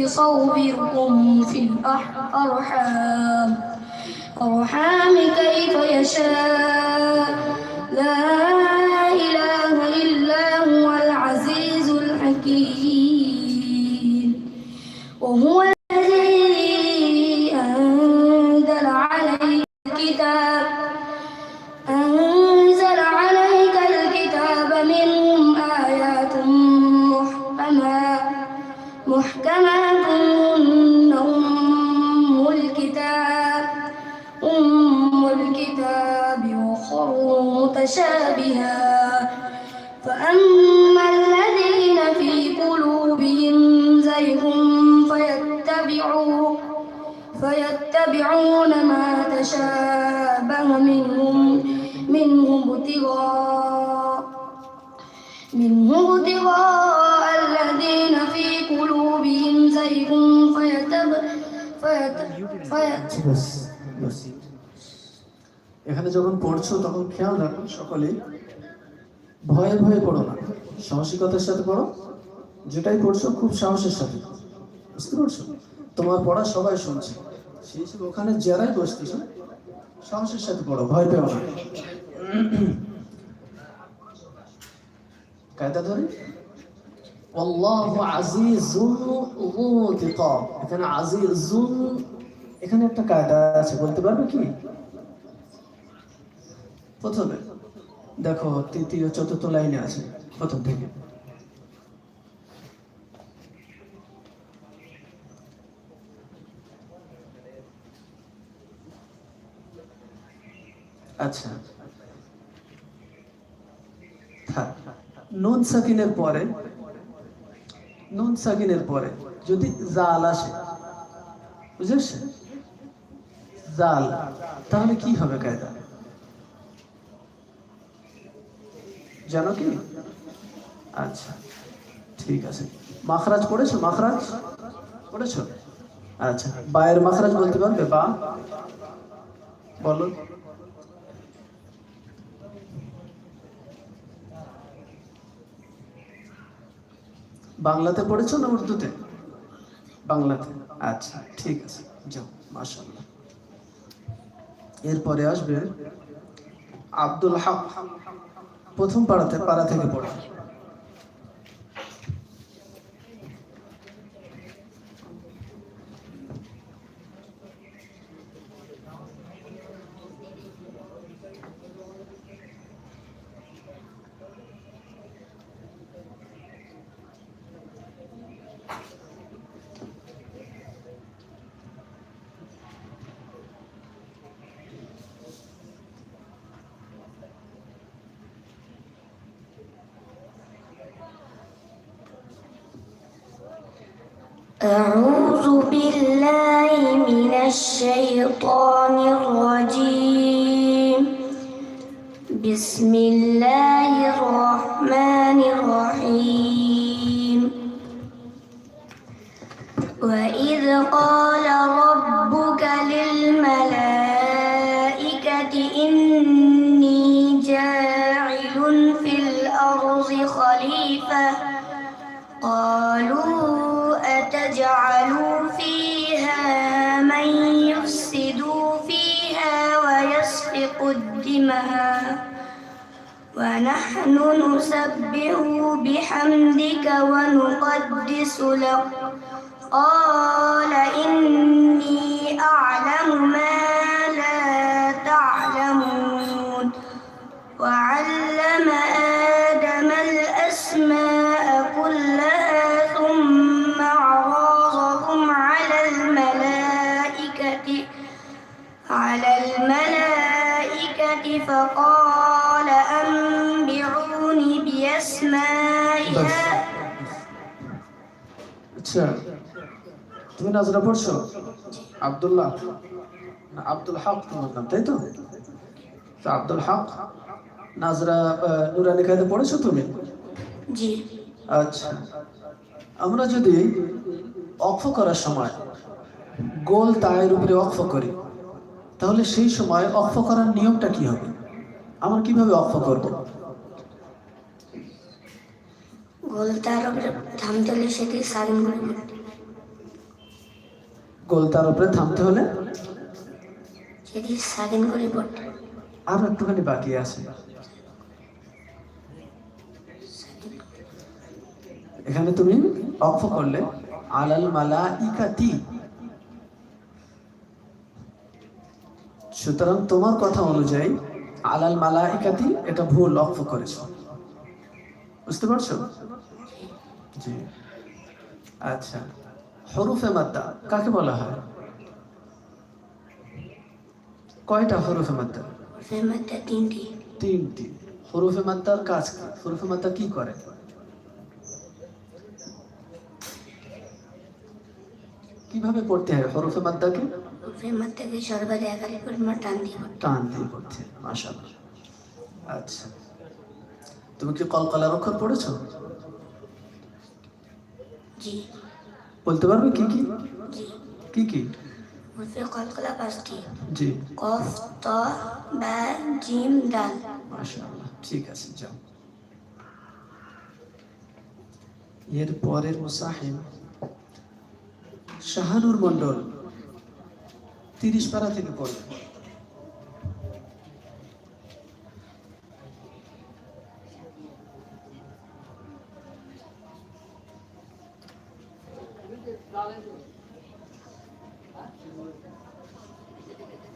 يصوركم في الأرحام. أرحام كيف يشاء. لا إله إلا هو العزيز الحكيم. وهو الذي أنزل عليك الكتاب. أنزل عليك الكتاب منهم آيات محكمات فيتبعون ما تشابه منهم منه ابتغاء منه ابتغاء الذين في قلوبهم زيغ فيتب فيت فيت বাস, বাস। এখানে যখন পড়ছো তখন খেয়াল রাখো সকলে ভয়ে ভয়ে পড়ো না সাহসিকতার সাথে পড়ো যেটাই পড়ছো খুব সাহসের সাথে বুঝতে পারছো তোমার পড়া সবাই শুনছে সেই হিসেবে ওখানে যারাই বসতেছ। সাহসের সাথে পড়ো ভয় পেও না। কায়দা ধরে। আল্লাহু আজিজুন যু ইনতিকাম এখানে আজিজুন এখানে একটা কায়দা আছে বলতে পারবে কি? প্রথমে দেখো তৃতীয় চতুর্থ লাইনে আছে প্রথম থেকে। আচ্ছা। নুন সাকিনের পরে, নুন সাকিনের পরে যদি জাল আসে, বুঝেছ? জাল, তাহলে কি হবে কায়দা? জানো কি? আচ্ছা ঠিক আছে। মাখরাজ পড়েছো? মাখরাজ? পড়েছো? আচ্ছা বায়ের মাখরাজ বলতে পারবে? বা? বলো। বাংলাতে পড়েছো না উর্দুতে? বাংলাতে। আচ্ছা ঠিক আছে, যাও মাশাল্লাহ এরপরে আসবে আব্দুল হক। প্রথম পাড়াতে পাড়া থেকে পড়ে। من الشيطان الرجيم. بسم الله الرحمن الرحيم. وإذ قال ربك للملائكة إني جاعل في الأرض خليفة. قالوا أتجعل فيها الدماء ونحن نسبح بحمدك ونقدس لك. قال إني أعلم ما لا تعلمون. وعلم নাজরা পড়ছো? আব্দুল্লাহ? আব্দুল হক তোমার নাম তাই তো? আব্দুল হক নাজরা নুরানি কায়দা পড়েছো তুমি? জি। আচ্ছা। আমরা যদি অক্ষ করার সময় গোল তায়ের উপরে অক্ষ করি তাহলে সেই সময় অক্ষ করার নিয়মটা কি হবে? আমরা কীভাবে অক্ষ করব? গোল তার উপরে থামতে হলে সেটি সারিন করে গোল তার উপরে থামতে হলে আরও একটুখানি বাকি আছে। এখানে তুমি অক্ষ করলে। আলাল মালা ইকাতি সুতরাং তোমার কথা অনুযায়ী আলাল মালা ইকাতি এটা ভুল অক্ষ করেছ। বুঝতে পারছ? জি। আচ্ছা। হরুফে মাদ্দা কাকে বলা হয়? কয়টা হরুফে মাদ্দা? তিনটি। তিনটি। হরুফে মাদ্দার কাজ কি? হরুফে মাদ্দা কি করে? কীভাবে পড়তে হয় হরুফে মাদ্দাকে? ফেমাতে সর্বাধিক একাধিক পরিমাণ টান দিয়ে টান দিয়ে পড়তে মাশাআল্লাহ। আচ্ছা। তুমি কি কলকলার অক্ষর পড়েছো? জি। বলতে পারবে কি কি? কি কি? উর্ফে কলকলা পাঁচটি জি। কফ ত বা জিম ডাল। মাশাআল্লাহ ঠিক আছে যাও। এর পরের মুসাহিব শাহানুর মন্ডল তিরিশ পাড়া থেকে পড়বে।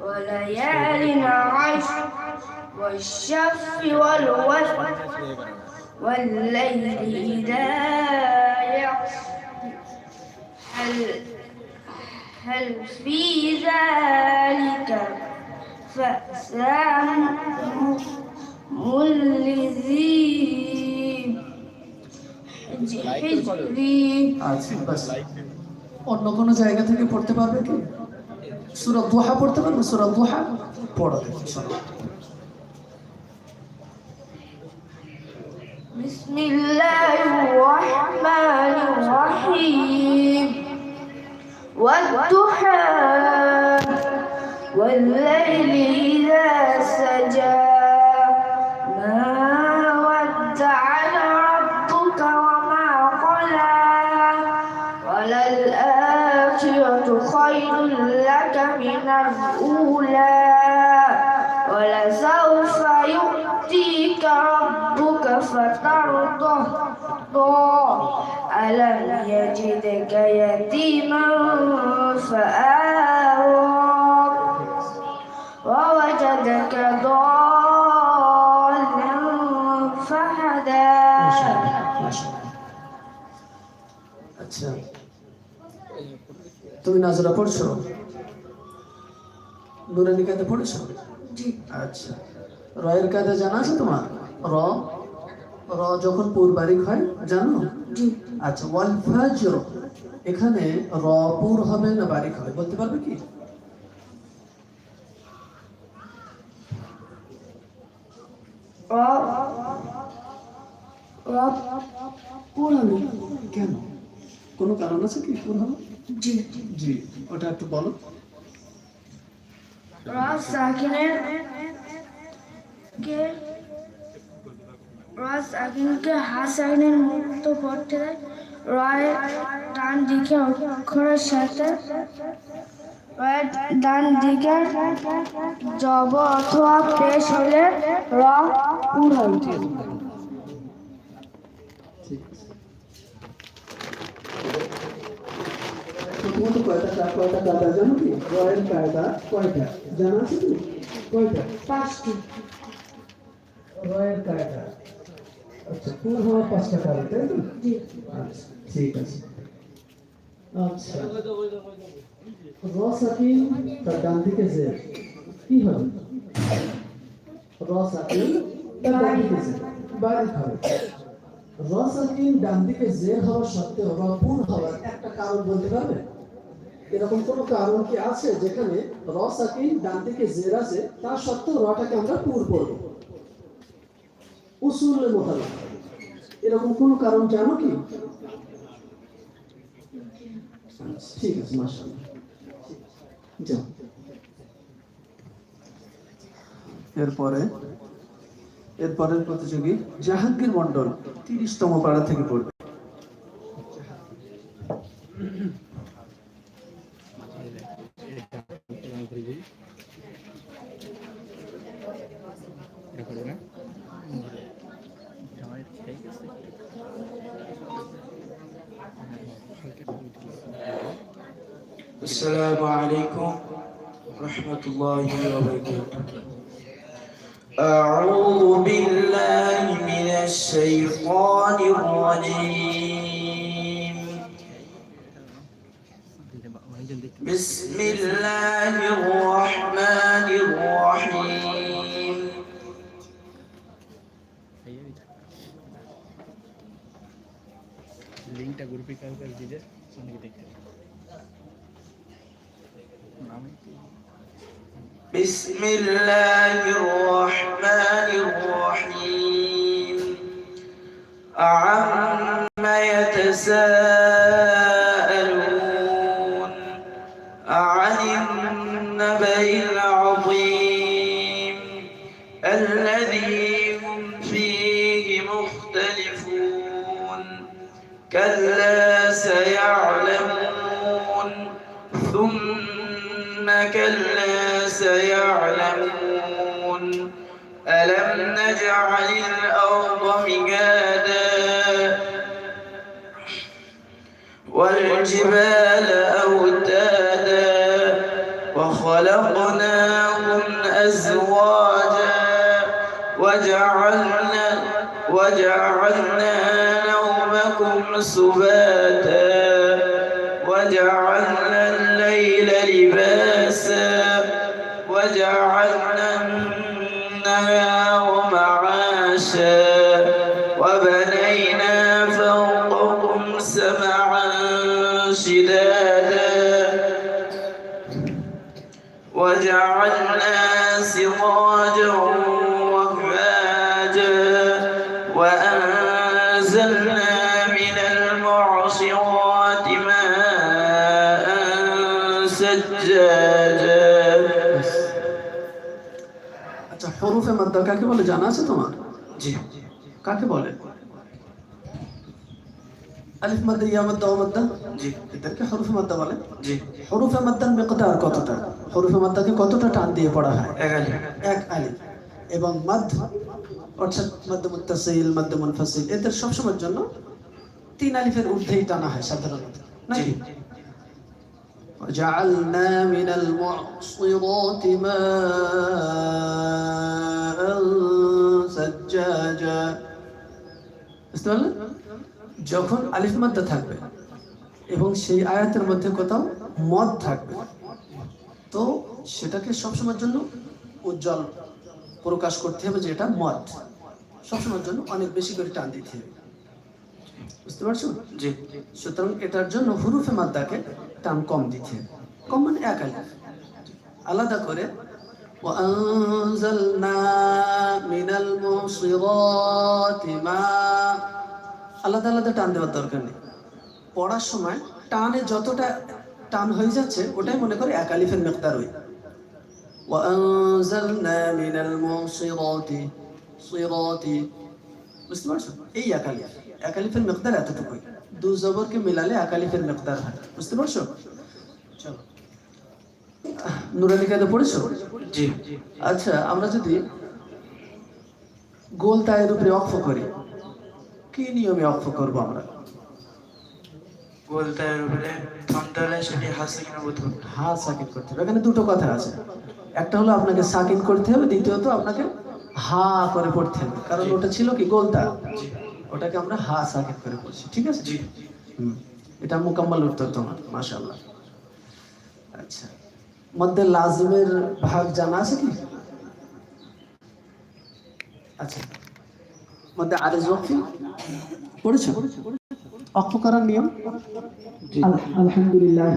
وليال عشر والشف والوتر والليل إذا يعصر هل هل في ذلك فأسام ملذي حجري আচ্ছা বাস অন্য কোনো জায়গা থেকে পড়তে পারবে কি সুরা দোহা পড়তে পারবে সুরা দোহা পড়ো দেখি শোনো بسم الله الرحمن الرحيم والضحى والليل إذا سجى ما ودعك ربك وما قلى وللآخرة خير لك من الأولى ولسوف يؤتيك ربك فترضى ألم يجدك يتيما فآوى ووجدك ضالا فهدى আচ্ছা তুমি নাজরা পড়ছো নুরানি কায়দা পড়েছো? আচ্ছা। রয়ের কায়দা জানা আছে তোমার? র র যখন পূর্বারিক হয় জানো? আচ্ছা ওয়াল ফাজর এখানে র পুর হবে না বারিক হবে বলতে পারবে কি? কেন? কোনো কারণ আছে কি পুর হবে? জি। জি ওটা একটু বলো। রাজ সাকিনের কে? রাজ সাকিনকে হাত সাকিনের মুক্ত করতে দেয়। রয়ের ডান দিকে অক্ষরের সাথে রয়ের ডান দিকে জব অথবা পেশ হলে র পুর হয় প্রথমত কয়টা কা- কয়টা কায়দা জানো কি? রয়ের কায়দা কয়টা? জানা আছে কি? কয়টা? পাঁচটি। রয়ের কায়দা আচ্ছা পুর হওয়ার পাঁচটা কায়দা তাই তো? আচ্ছা ঠিক আছে। আচ্ছা। র সাকিন তার ডান দিকে যে কি হবে? র সাকিন তার ডান দিকে যে বারিক হবে র সাকিন ডান দিকে যে হওয়ার সত্ত্বেও র পূর্ণ হওয়ার একটা কারণ বলতে পারবে? এরকম কোনো কারণ কি আছে যেখানে র সাকিন ডান দিকে জের আছে, তা সত্ত্বেও রটাকে আমরা পুর করব? উসুল মোতাবেক। এরকম কোনো কারণ জানো কি? ঠিক আছে, মাশাআল্লাহ। যাও। এরপরে, এরপরের প্রতিযোগী জাহাঙ্গীর মন্ডল তিরিশতম পাড়া থেকে পড়বে। ورحمة الله وبركاته أعوذ بالله من الشيطان الرجيم بسم الله الرحمن الرحيم লিঙ্কটা গ্রুপে কাউকে দিলে অনেকে দেখতে بسم الله الرحمن الرحيم. عم كلا سيعلمون. ألم نجعل الأرض مهادا والجبال أوتادا وخلقناهم أزواجا وجعلنا وجعلنا نومكم سباتا وجعلنا الليل لباسا وجعلنا النهار معاشا وبنينا فوقكم سبعا شدادا وجعلنا سراجا وهاجا وأنزلنا মাদ্দা কাকে বলে জানা আছে তোমার? জি। কাকে বলে? আলিফ মাদ্দা ইয়া মাদ্দা ও মাদ্দা? জি। এদেরকে হরুফে মাদ্দা বলে? জি। হরুফে মাদ্দার কতটা? হরুফে মাদ্দাকে কতটা টান দিয়ে পড়া হয়? এক এগালি এক আলিফ। এবং অর্থাৎ মাদ্দ মুত্তাসিল মাদ্দ মুনফাসিল এদের সবসময়ের জন্য তিন আলিফের ঊর্ধ্বেই টানা হয় সাধারণত নাকি? وجعلنا من المعصرات ماء سجاجا বুঝতে পারলেন যখন আলিফ মাদ্দা থাকবে এবং সেই আয়াতের মধ্যে কোথাও মদ থাকবে তো সেটাকে সবসময়ের জন্য উজ্জ্বল প্রকাশ করতে হবে যে এটা মদ সবসময়ের জন্য অনেক বেশি করে টান দিতে হবে বুঝতে পারছো জি সুতরাং এটার জন্য হুরুফে মাদ্দাকে টান কম দিতে হবে কম মানে এক আলিফ আলাদা করে وأنزلنا من المعصرات ماء আলাদা আলাদা টান দেওয়ার দরকার নেই পড়ার সময় টানে যতটা টান হয়ে যাচ্ছে ওটাই মনে করে এক আলিফের মেকদার ওই وأنزلنا من المعصرات صراط বুঝতে পারছো এই একালিফ একালিফের মেকদার এতটুকুই দু জবরকে মিলালে একালিফের মেকদার হয়। বুঝতে পারছ? চলো। নুরানি কায়দা পড়েছো? জি। আচ্ছা আমরা যদি গোল তায়ের উপরে অক্ষ করি কি নিয়মে অক্ষ করব আমরা? উপরে সেটি হাসি কিনা বোধ হা সাকিন করতে হবে। এখানে দুটো কথা আছে। একটা হলো আপনাকে সাকিন করতে হবে দ্বিতীয়ত আপনাকে হা করে পড়তে হবে। কারণ ওটা ছিল কি গোলতা ওটাকে আমরা হা সাকিন করে বলছি ঠিক আছে? জি। হুম। এটা মোকাম্মল উত্তর তোমার মাশাআল্লাহ। আচ্ছা। মধ্যে লাজিমের ভাগ জানা আছে কি? আচ্ছা। মধ্যে আরেজ ওয়াক্ফি পড়েছো? অক্ষ করার নিয়ম? আলহামদুলিল্লাহ।